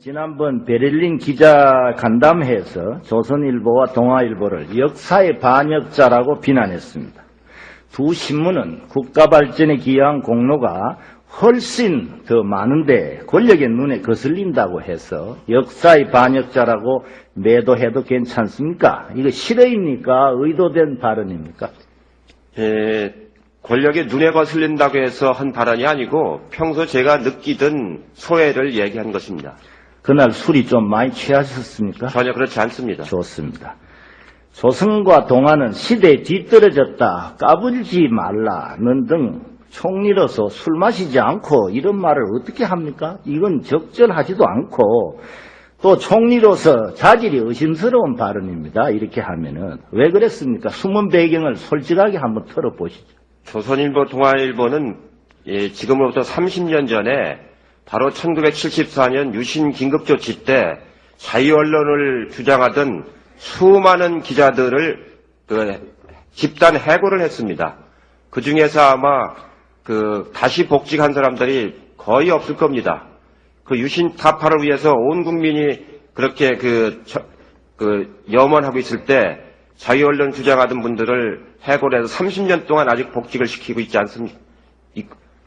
지난번 베를린 기자 간담회에서 조선일보와 동아일보를 역사의 반역자라고 비난했습니다. 두 신문은 국가 발전에 기여한 공로가 훨씬 더 많은데 권력의 눈에 거슬린다고 해서 역사의 반역자라고 매도해도 괜찮습니까? 이거 실의입니까? 의도된 발언입니까? 예, 권력의 눈에 거슬린다고 해서 한 발언이 아니고 평소 제가 느끼던 소외를 얘기한 것입니다. 그날 술이 좀 많이 취하셨습니까? 전혀 그렇지 않습니다. 좋습니다. 조선과 동아는 시대에 뒤떨어졌다, 까불지 말라는 등 총리로서 술 마시지 않고 이런 말을 어떻게 합니까? 이건 적절하지도 않고 또 총리로서 자질이 의심스러운 발언입니다. 이렇게 하면은 왜 그랬습니까? 숨은 배경을 솔직하게 한번 털어보시죠. 조선일보, 동아일보는 예, 지금으로부터 30년 전에 바로 1974년 유신 긴급조치 때 자유언론을 주장하던 수많은 기자들을 그 집단 해고를 했습니다. 그 중에서 아마 그 다시 복직한 사람들이 거의 없을 겁니다. 그 유신 타파를 위해서 온 국민이 그렇게 그, 저- 그 염원하고 있을 때 자유언론 주장하던 분들을 해고를 해서 30년 동안 아직 복직을 시키고 있지 않습니까?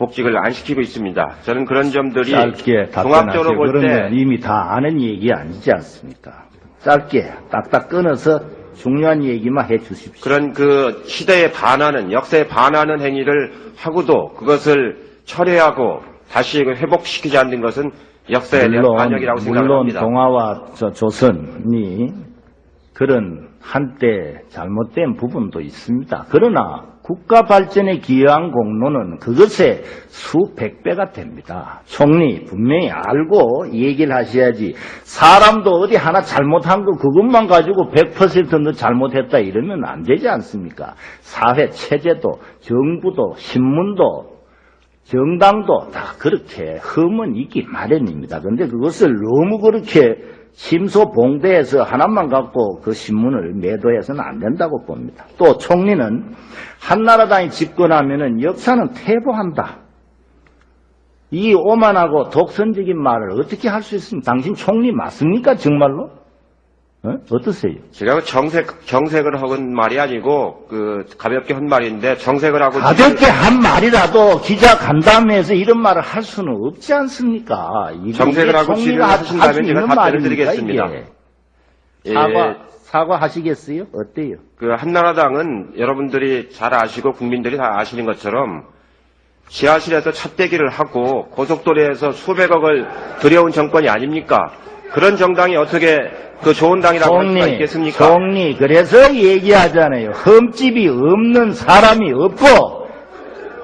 이- 복직을 안 시키고 있습니다. 저는 그런 점들이 짧게. 종합적으로 볼때 그러면 이미 다 아는 얘기 아니지 않습니까? 짧게 딱딱 끊어서 중요한 얘기만 해 주십시오. 그런 그 시대에 반하는 역사에 반하는 행위를 하고도 그것을 철회하고 다시 그 회복시키지 않는 것은 역사에 대한 물론, 반역이라고 생각을 물론 합니다. 동아와 저 조선이 그런 한때 잘못된 부분도 있습니다. 그러나 국가 발전에 기여한 공로는 그것의 수백 배가 됩니다. 총리 분명히 알고 얘기를 하셔야지 사람도 어디 하나 잘못한 거 그것만 가지고 100%너 잘못했다 이러면 안 되지 않습니까? 사회 체제도 정부도 신문도 정당도 다 그렇게 흠은 있기 마련입니다. 근데 그것을 너무 그렇게 심소봉대해서 하나만 갖고 그 신문을 매도해서는 안 된다고 봅니다. 또 총리는 한나라당이 집권하면은 역사는 퇴보한다. 이 오만하고 독선적인 말을 어떻게 할 수 있습니까? 당신 총리 맞습니까? 정말로? 어? 어떠세요? 제가 그 정색 정색을 하건 말이 아니고 그 가볍게 한 말인데 정색을 하고 가볍게 한 말이라도 기자 간담회에서 이런 말을 할 수는 없지 않습니까? 정색을 하고 질의를 할- 하신다면 제가 답변을 드리겠습니다. 예, 사과, 사과하시겠어요? 어때요? 그 한나라당은 여러분들이 잘 아시고 국민들이 다 아시는 것처럼 지하실에서 찻대기를 하고 고속도로에서 수백억을 들여온 정권이 아닙니까? 그런 정당이 어떻게 그 좋은 당이라고 할 수가 총리, 있겠습니까? 총리, 그래서 얘기하잖아요. 흠집이 없는 사람이 없고,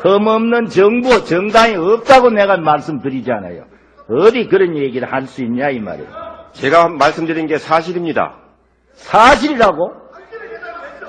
흠 없는 정부, 정당이 없다고 내가 말씀드리잖아요. 어디 그런 얘기를 할 수 있냐, 이 말이에요. 제가 말씀드린 게 사실입니다. 사실이라고?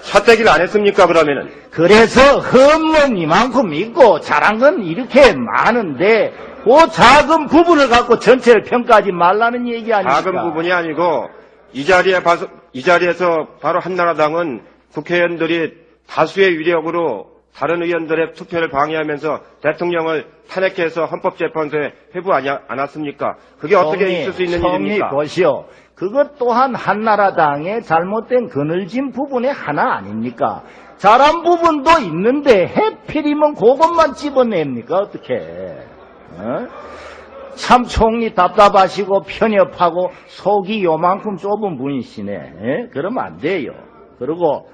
찻대기를 안 했습니까, 그러면은? 그래서 흠은 이만큼 있고 잘한 건 이렇게 많은데 그 작은 부분을 갖고 전체를 평가하지 말라는 얘기 아닙니까? 작은 부분이 아니고 이 자리에 봐서 이 자리에서 바로 한나라당은 국회의원들이 다수의 위력으로 다른 의원들의 투표를 방해하면서 대통령을 탄핵해서 헌법재판소에 회부 하지 않았습니까? 그게 어떻게 총리, 있을 수 있는 총리 일입니까? 보시오. 그것 또한 한나라당의 잘못된 그늘진 부분의 하나 아닙니까? 잘한 부분도 있는데 해필이면 그것만 집어냅니까? 어떻게? 어? 참 총리 답답하시고 편협하고 속이 요만큼 좁은 분이시네. 예? 그러면 안 돼요. 그리고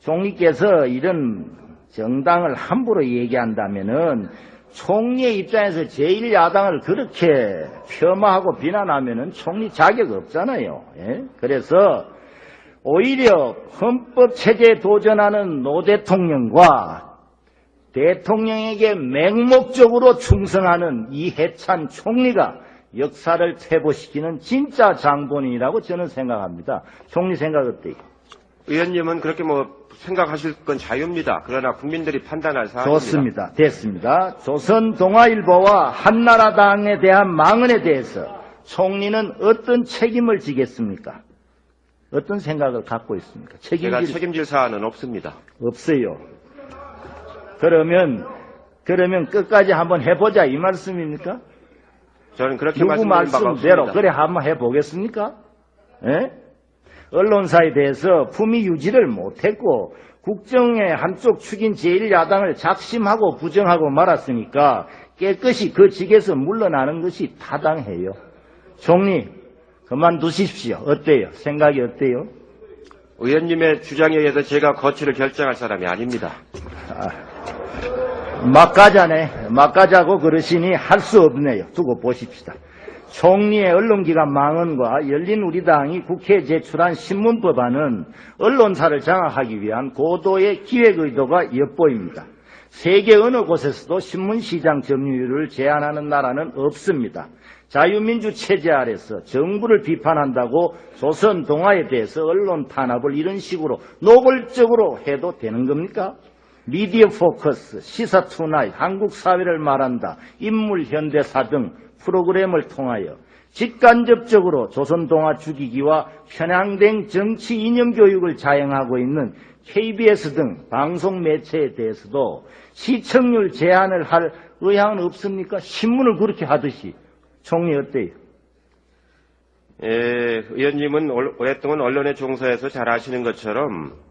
총리께서 이런 정당을 함부로 얘기한다면은 총리의 입장에서 제1야당을 그렇게 폄하하고 비난하면은 총리 자격 없잖아요. 예? 그래서 오히려 헌법 체제에 도전하는 노 대통령과 대통령에게 맹목적으로 충성하는 이해찬 총리가 역사를 퇴보시키는 진짜 장본인이라고 저는 생각합니다. 총리 생각 어때요? 의원님은 그렇게 뭐 생각하실 건 자유입니다. 그러나 국민들이 판단할 사안입니다. 좋습니다. 됐습니다. 조선 동아일보와 한나라당에 대한 망언에 대해서 총리는 어떤 책임을 지겠습니까? 어떤 생각을 갖고 있습니까? 제가 책임질 책임질 사안은 없습니다. 없어요. 그러면 그러면 끝까지 한번 해보자 이 말씀입니까? 저는 그렇게 누구 말씀드린 바가 말씀대로 없습니다. 그래 한번 해보겠습니까? 예? 언론사에 대해서 품위 유지를 못했고 국정의 한쪽 축인 제1야당을 작심하고 부정하고 말았으니까 깨끗이 그 직에서 물러나는 것이 타당해요. 총리 그만두십시오. 어때요? 생각이 어때요? 의원님의 주장에 의해서 제가 거취를 결정할 사람이 아닙니다. 막가자네. 막 가자고 그러시니 할 수 없네요. 두고 보십시다. 총리의 언론기관 망언과 열린 우리당이 국회에 제출한 신문법안은 언론사를 장악하기 위한 고도의 기획의도가 엿보입니다. 세계 어느 곳에서도 신문시장 점유율을 제한하는 나라는 없습니다. 자유민주 체제 아래서 정부를 비판한다고 조선 동아에 대해서 언론 탄압을 이런 식으로 노골적으로 해도 되는 겁니까? 미디어 포커스, 시사 투나잇, 한국 사회를 말한다, 인물 현대사 등 프로그램을 통하여 직간접적으로 조선 동아 죽이기와 편향된 정치 이념 교육을 자행하고 있는 KBS 등 방송 매체에 대해서도 시청률 제한을 할 의향은 없습니까? 신문을 그렇게 하듯이 총리 어때요? 예, 의원님은 올- 오랫동안 언론에 종사해서 잘 아시는 것처럼 이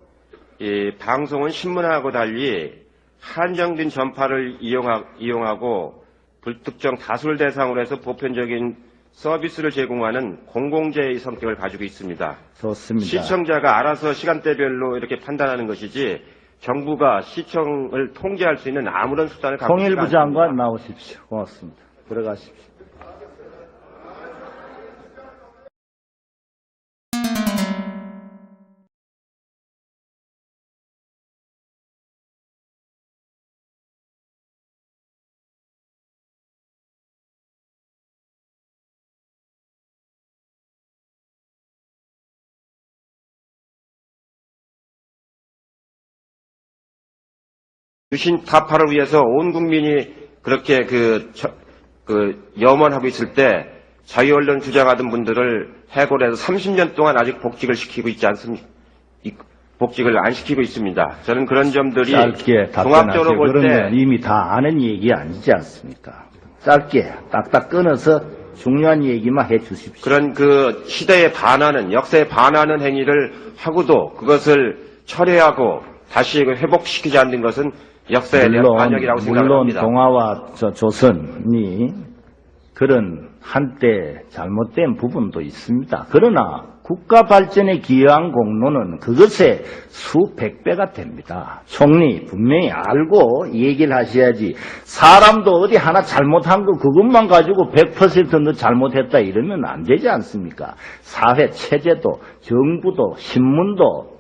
방송은 신문하고 달리 한정된 전파를 이용하, 이용하고 불특정 다수를 대상으로 해서 보편적인 서비스를 제공하는 공공재의 성격을 가지고 있습니다. 좋습니다. 시청자가 알아서 시간대별로 이렇게 판단하는 것이지 정부가 시청을 통제할 수 있는 아무런 수단을 갖고 있지가 통일부. 장관 나오십시오. 고맙습니다. 들어가십시오. 유신 타파를 위해서 온 국민이 그렇게 그, 저- 그 염원하고 있을 때 자유언론 주장하던 분들을 해고해서 30년 동안 아직 복직을 시키고 있지 않습니까? 이- 복직을 안 시키고 있습니다. 저는 그런 점들이 짧게. 종합적으로 볼때건 이미 다 아는 얘기 아니지 않습니까? 짧게 딱딱 끊어서 중요한 얘기만 해 주십시오. 그런 그 시대에 반하는 역사에 반하는 행위를 하고도 그것을 철회하고 다시 그 회복시키지 않는 것은 역사에 대한 반역이라고 물론 생각합니다. 동아와 저 조선이 그런 한때 잘못된 부분도 있습니다. 그러나 국가 발전에 기여한 공로는 그것의 수백 배가 됩니다. 총리 분명히 알고 얘기를 하셔야지 사람도 어디 하나 잘못한 거 그것만 가지고 100%너 잘못했다 이러면 안 되지 않습니까? 사회 체제도 정부도 신문도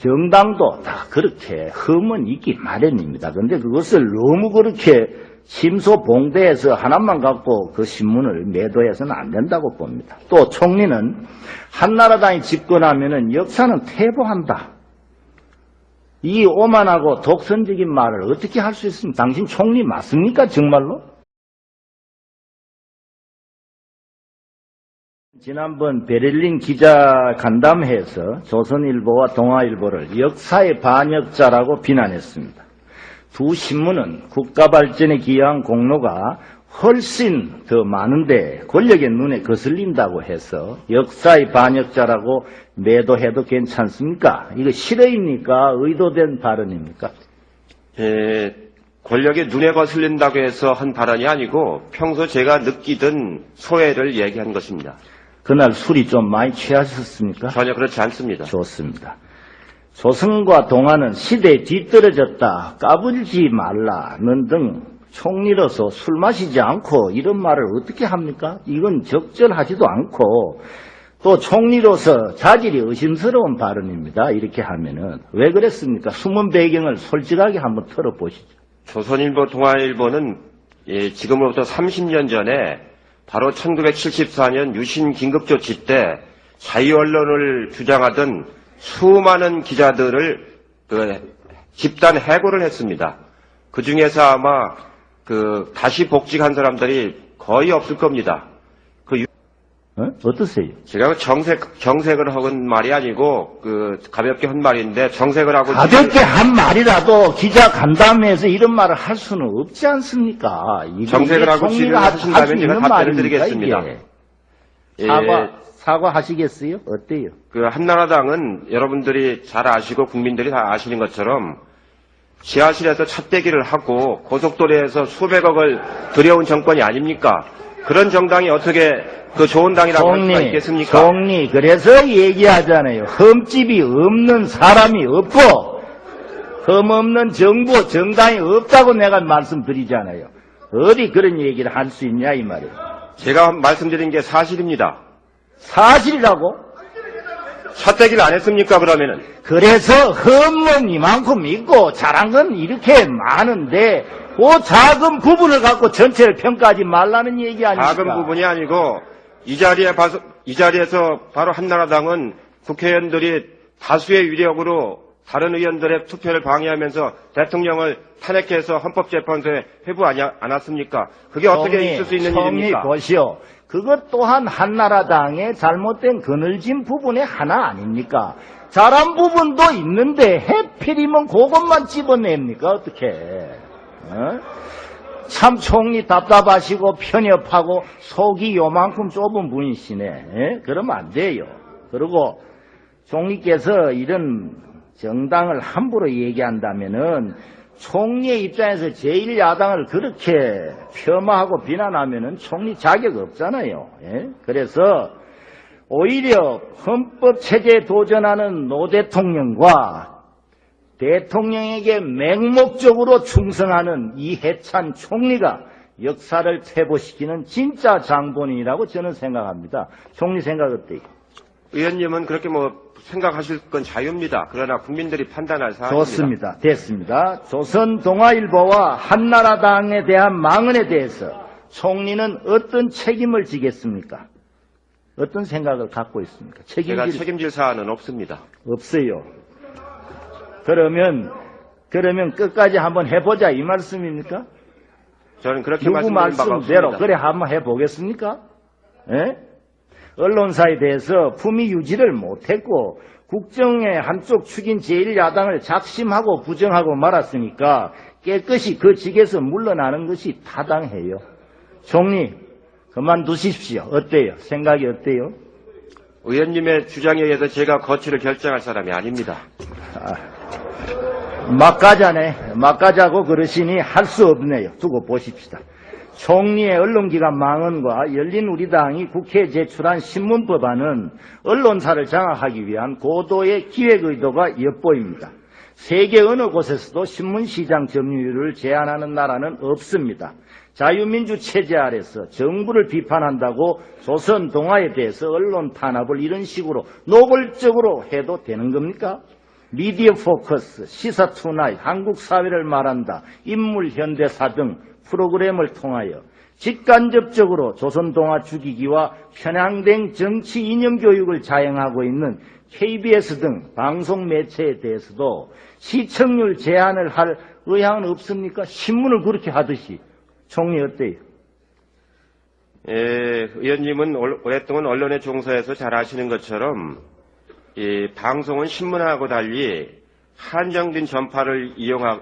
정당도 다 그렇게 흠은 있기 마련입니다. 그런데 그것을 너무 그렇게 심소봉대해서 하나만 갖고 그 신문을 매도해서는 안 된다고 봅니다. 또 총리는 한나라당이 집권하면은 역사는 퇴보한다. 이 오만하고 독선적인 말을 어떻게 할 수 있습니까? 당신 총리 맞습니까? 정말로? 지난번 베를린 기자 간담회에서 조선일보와 동아일보를 역사의 반역자라고 비난했습니다. 두 신문은 국가 발전에 기여한 공로가 훨씬 더 많은데 권력의 눈에 거슬린다고 해서 역사의 반역자라고 매도해도 괜찮습니까? 이거 실의입니까? 의도된 발언입니까? 에, 권력의 눈에 거슬린다고 해서 한 발언이 아니고 평소 제가 느끼던 소외를 얘기한 것입니다. 그날 술이 좀 많이 취하셨습니까? 전혀 그렇지 않습니다. 좋습니다. 조선과 동아는 시대에 뒤떨어졌다, 까불지 말라는 등 총리로서 술 마시지 않고 이런 말을 어떻게 합니까? 이건 적절하지도 않고 또 총리로서 자질이 의심스러운 발언입니다. 이렇게 하면은 왜 그랬습니까? 숨은 배경을 솔직하게 한번 털어보시죠. 조선일보, 동아일보는 예, 지금으로부터 30년 전에 바로 1974년 유신 긴급조치 때 자유언론을 주장하던 수많은 기자들을 그 집단 해고를 했습니다. 그 중에서 아마 그 다시 복직한 사람들이 거의 없을 겁니다. 어? 어떠세요? 제가 정색, 정색을 하건 말이 아니고, 그, 가볍게 한 말인데, 정색을 하고. 가볍게 한 말이라도 기자 간담회에서 이런 말을 할 수는 없지 않습니까? 정색을 하고 질의를 할- 하신다면 제가 답변을 드리겠습니다. 예, 사과, 사과하시겠어요? 어때요? 그, 한나라당은 여러분들이 잘 아시고 국민들이 다 아시는 것처럼, 지하실에서 찻대기를 하고 고속도로에서 수백억을 들여온 정권이 아닙니까? 그런 정당이 어떻게 그 좋은 당이라고 할 수가 있겠습니까? 총리, 그래서 얘기하잖아요. 흠집이 없는 사람이 없고, 흠 없는 정부, 정당이 없다고 내가 말씀드리잖아요. 어디 그런 얘기를 할 수 있냐, 이 말이에요. 제가 말씀드린 게 사실입니다. 사실이라고? 찻대기를 안 했습니까, 그러면은? 그래서 흠은 이만큼 있고, 잘한 건 이렇게 많은데, 그 작은 부분을 갖고 전체를 평가하지 말라는 얘기 아닙니까? 작은 부분이 아니고 이 자리에 봐서 이 자리에서 바로 한나라당은 국회의원들이 다수의 위력으로 다른 의원들의 투표를 방해하면서 대통령을 탄핵해서 헌법재판소에 회부하지 않았습니까? 그게 어떻게 총리, 있을 수 있는 총리 일입니까? 보시오. 그것 또한 한나라당의 잘못된 그늘진 부분의 하나 아닙니까? 잘한 부분도 있는데 해필이면 그것만 집어냅니까? 어떻게? 어? 참 총리 답답하시고 편협하고 속이 요만큼 좁은 분이시네. 예? 그러면 안 돼요. 그리고 총리께서 이런 정당을 함부로 얘기한다면은 총리의 입장에서 제1야당을 그렇게 폄하하고 비난하면은 총리 자격 없잖아요. 예? 그래서 오히려 헌법 체제에 도전하는 노 대통령과 대통령에게 맹목적으로 충성하는 이해찬 총리가 역사를 퇴보시키는 진짜 장본인이라고 저는 생각합니다. 총리 생각 어때요? 의원님은 그렇게 뭐 생각하실 건 자유입니다. 그러나 국민들이 판단할 사안입니다. 좋습니다. 됐습니다. 조선 동아일보와 한나라당에 대한 망언에 대해서 총리는 어떤 책임을 지겠습니까? 어떤 생각을 갖고 있습니까? 제가 책임질 책임질 사안은 없습니다. 없어요. 그러면 그러면 끝까지 한번 해보자 이 말씀입니까? 저는 그렇게 누구 말씀대로. 그래 한번 해보겠습니까? 예? 언론사에 대해서 품위 유지를 못했고 국정의 한쪽 축인 제1야당을 작심하고 부정하고 말았으니까 깨끗이 그 직에서 물러나는 것이 타당해요. 총리 그만두십시오. 어때요? 생각이 어때요? 의원님의 주장에 의해서 제가 거취를 결정할 사람이 아닙니다. 막가자네. 막가자고 그러시니 할 수 없네요. 두고 보십시다. 총리의 언론기관 망언과 열린 우리 당이 국회에 제출한 신문법안은 언론사를 장악하기 위한 고도의 기획 의도가 엿보입니다. 세계 어느 곳에서도 신문시장 점유율을 제한하는 나라는 없습니다. 자유민주 체제 아래서 정부를 비판한다고 조선 동아에 대해서 언론 탄압을 이런 식으로 노골적으로 해도 되는 겁니까? 미디어 포커스, 시사 투나잇, 한국 사회를 말한다, 인물 현대사 등 프로그램을 통하여 직간접적으로 조선 동아 죽이기와 편향된 정치 이념 교육을 자행하고 있는 KBS 등 방송 매체에 대해서도 시청률 제한을 할 의향은 없습니까? 신문을 그렇게 하듯이 총리 어때요? 예, 의원님은 올- 오랫동안 언론에 종사해서 잘 아시는 것처럼 이 방송은 신문하고 달리 한정된 전파를 이용하고